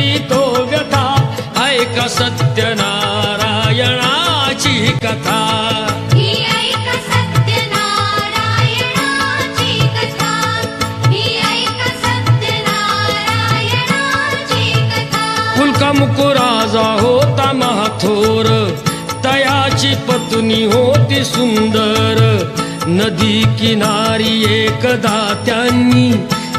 करीतो व्यथा ऐका सत्यनारायणाची कथा. राजा होता महाथोर. तयाची पत्नी होती सुंदर. नदी किनारी एकदा त्यांनी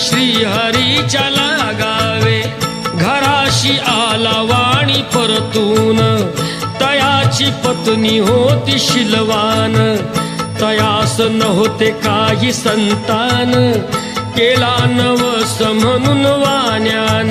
चरणी श्री हरीच्या लागावे. घराशी आला वाणी परतून. तयाची पत्नी होती शिलवान. तयास नव्हते काही संतान. केला नवस म्हणून वाण्यान.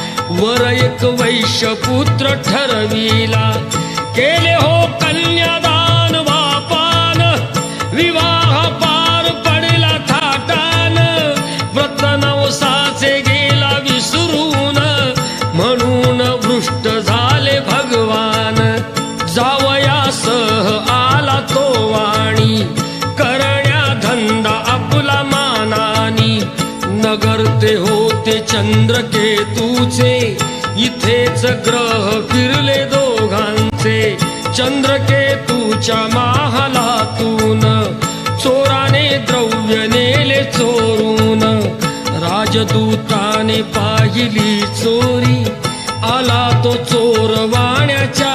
वर एक वैश्य पुत्र ठरविला. केले हो कन्यादान बापान विवाह पार पडला थाटान. व्रत नवसाचे गेला विसरून. म्हणून भृष्ट झाले भगवान. जावयासह आला तो वाणी. करण्या धंदा आपला मानानी. नगर ते होते चंद्रकेतूचे इथेच ग्रह फिरले दोघांचे. चंद्रकेतूच्या महालातून चोराने द्रव्य नेले चोरून. राजदूताने पाहिली चोरी. आला तो चोर वाण्याच्या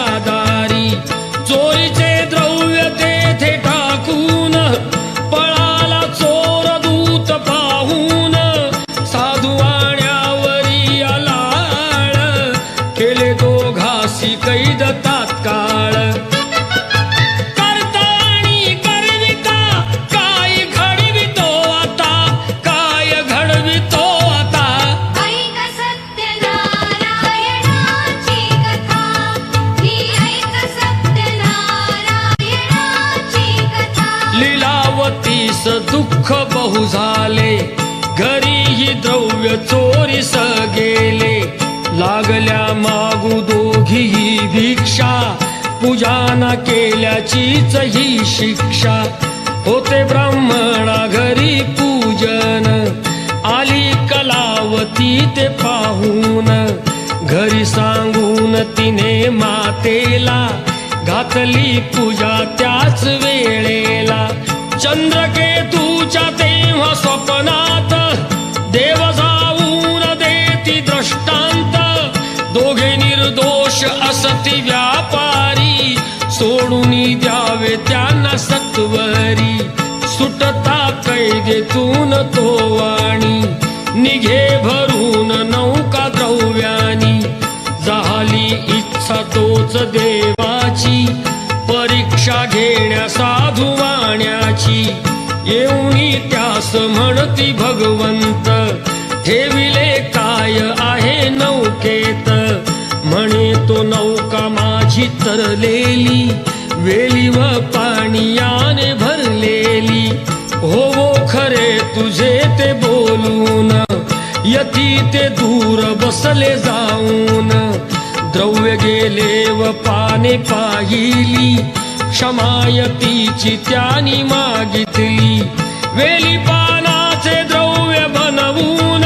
भाऊ झाले घरीही द्रव्य चोरीस गेले लागल्या मागू दोघीही भिक्षा. पूजा न केल्याचीच ही शिक्षा. होते ब्राह्मणा घरी पूजन. आली कलावती ते पाहून. घरी सांगून तिने मातेला घातली पूजा त्याच वेळेला. चंद्रकेतूच्या तेव्हा स्वप्नात देव जाऊन देती दृष्टांत. दोघे निर्दोष असती व्यापारी सोडून द्यावे त्यांना सत्वरी. सुटता कैदेतून तो वाणी निघे भरून अस म्हणती भगवंत. ठेविले काय आहे नौकेत? म्हणे तो नौका माझी तरलेली. वेली व पाणीयाने भरलेली. हो वो खरे तुझे ते बोलून. यती ते दूर बसले जाऊन. द्रव्य गेले व पाने पाहिली. क्षमायतीची त्यानी मागितली. वेली पानाचे द्रव्य बनवून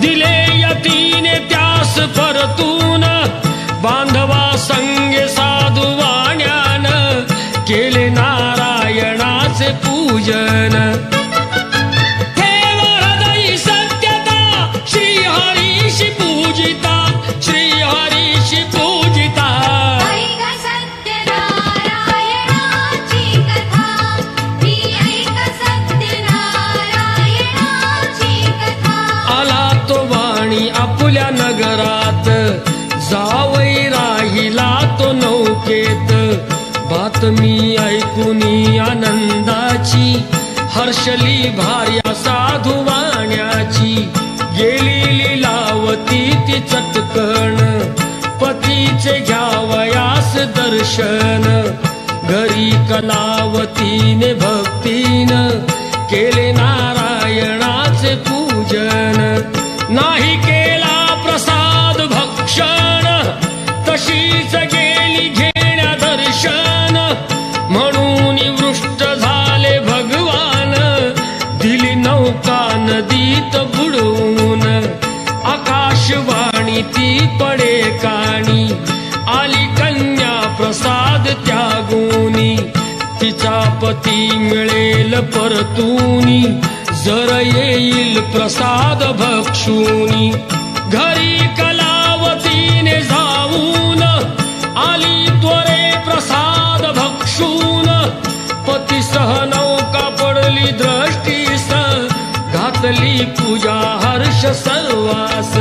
दिले यतीने त्यास परतून. बांधवा संगे साधू वाण्यान केले नारायणाचे पूजन. बातमी ऐकुनी आनंदाची हर्षली भार्या साधू वाण्याची. गेली लावती ती चटकण पतीचे घ्यावयास दर्शन. घरी कलावतीने भक्तीन केले नारायणाचे पूजन. नाही केला प्रसाद भक्षण तिचा पती मिळेल परतूनी. जर येईल प्रसाद भक्षुनी. घरी कलावतीने जाऊन आली त्वरे प्रसाद भक्षून. पतीसह नौका पडली दृष्टीस घातली पूजा हर्ष सर्वास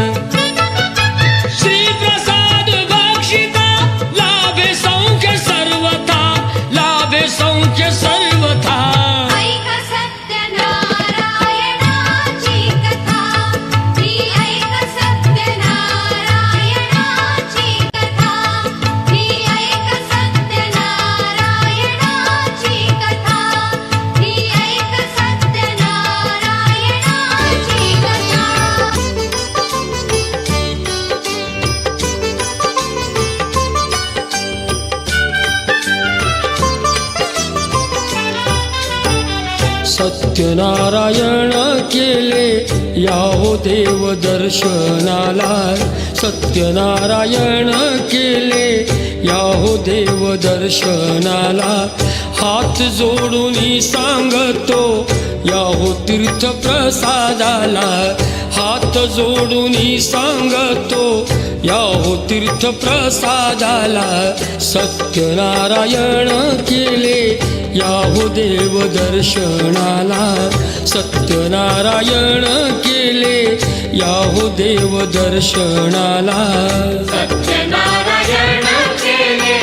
याहो देव दर्शनाला. सत्यनारायण केले याहो देव दर्शनाला. हात जोडून सांगतो याहो तीर्थ प्रसादाला हात जोडून सांगतो याहो तीर्थ प्रसादाला सत्यनारायण केले याहो देव दर्शनाला. सत्यनारायण केले. याहो देव दर्शनाला. सत्यनारायण केले.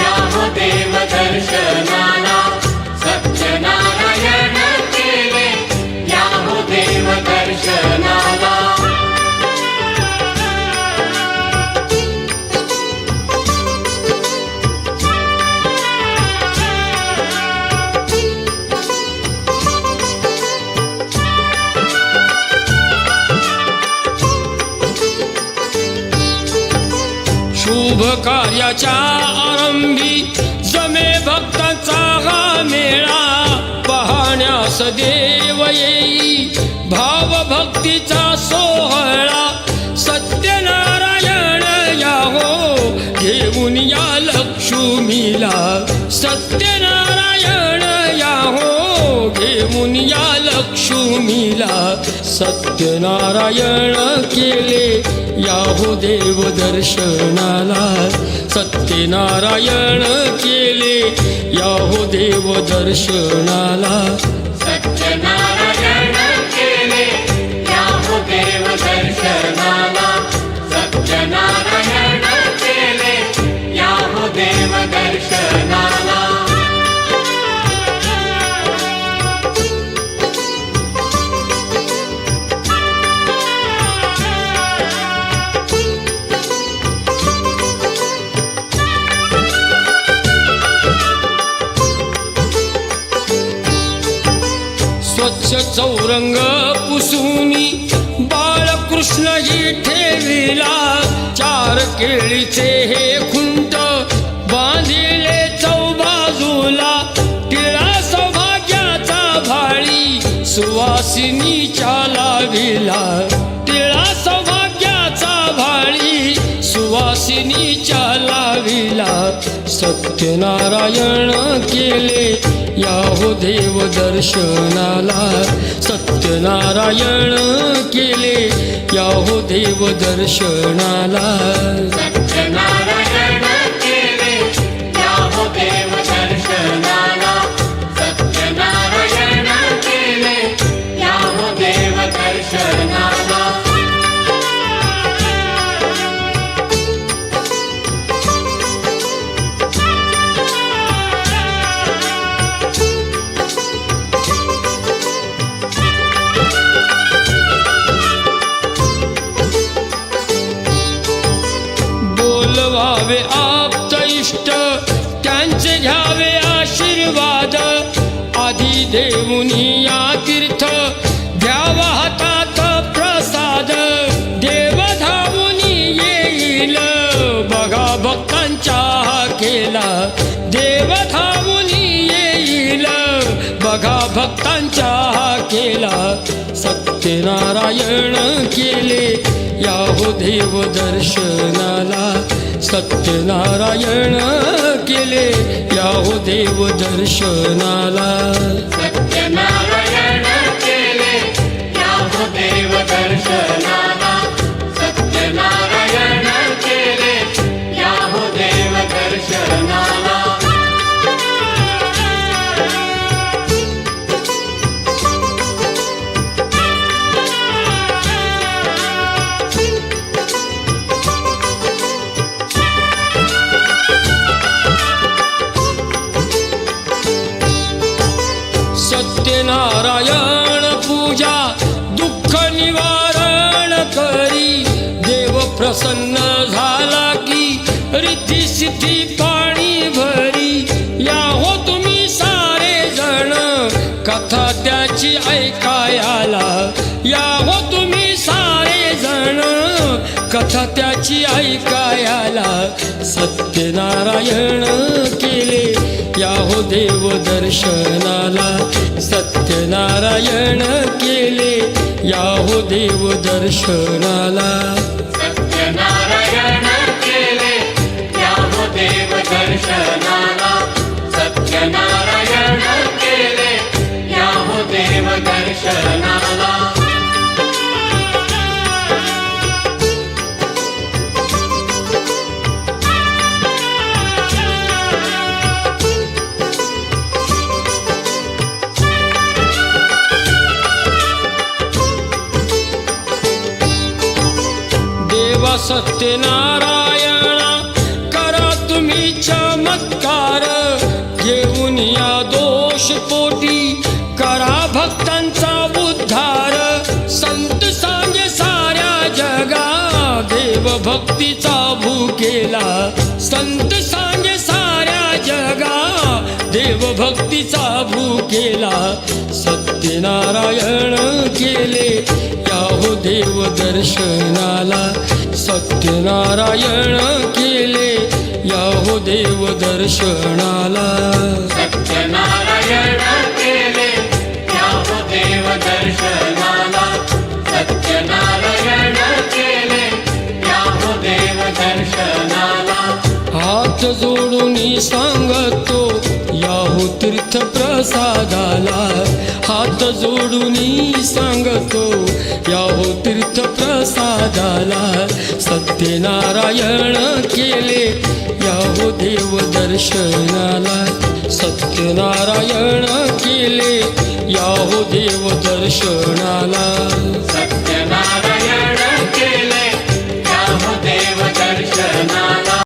याहो देव दर्शनाला. शुभ कार्याच्या आरंभी जमे भक्तांचा हा मेळा. पाहण्यास देव येई. भाव भक्तीचा सोहळा. सत्यनारायण याहो. घेऊन या लक्ष्मीला. सत्यनारायण याहो. घेऊन या लक्ष्मीला सत्यनारायण केले. याहो देव दर्शनाला सत्यनारायण केले. याहो देव दर्शनाला सत्यनारायण केले. याहो देव दर्शनाला सत्यनारायण केले. याहो देव चौरंग पुसुनी बाळकृष्णही ठेविला चार केळीचे हे खुंट बांधिले चौबाजूला. टिळा सौभाग्याचा भाळी सुवासिनीच्या लाविला टिळा सौभाग्याचा भाळी सुवासिनीच्या सत्यनारायण केले. याहो देव दर्शनाला सत्यनारायण केले. याहो देव दर्शनाला देऊनी या तीर्थ घ्यावा हातात प्रसाद. देव धावुनी येईल बघा भक्तांच्या हा केला देव धावुनी येईल बघा भक्तांच्या हा केला सत्यनारायण केले याहो देव दर्शनाला. सत्यनारायण केले याहो देव दर्शनाला. सत्यनारायण केले याहो देव दर्शनाला. प्रसन्न झाला की रिद्धी सिद्धी पाणी भरी. या हो तुम्ही सारे जण कथा त्याची ऐकायला या हो तुम्ही सारे जण कथा त्याची ऐकायला सत्यनारायण केले या हो देव दर्शनाला. सत्यनारायण केले या हो देव दर्शनाला. दर्शनाला सत्यनारायण केले देव दर्शनाला. सत्यनारायण भक्तीचा भूकेला संत सांगे साऱ्या जगा. देव भक्तीचा भूकेला सत्यनारायण केले. याहो देव दर्शनाला. सत्यनारायण केले. याहो देव दर्शनाला. सत्यनारायण हात जोडून सांगतो याहू तीर्थ प्रसादाला हात जोडून सांगतो याहू तीर्थ प्रसादाला सत्यनारायण केले याहू देव दर्शनाला. सत्यनारायण केले याहू देव दर्शनाला. सत्यनारायण केले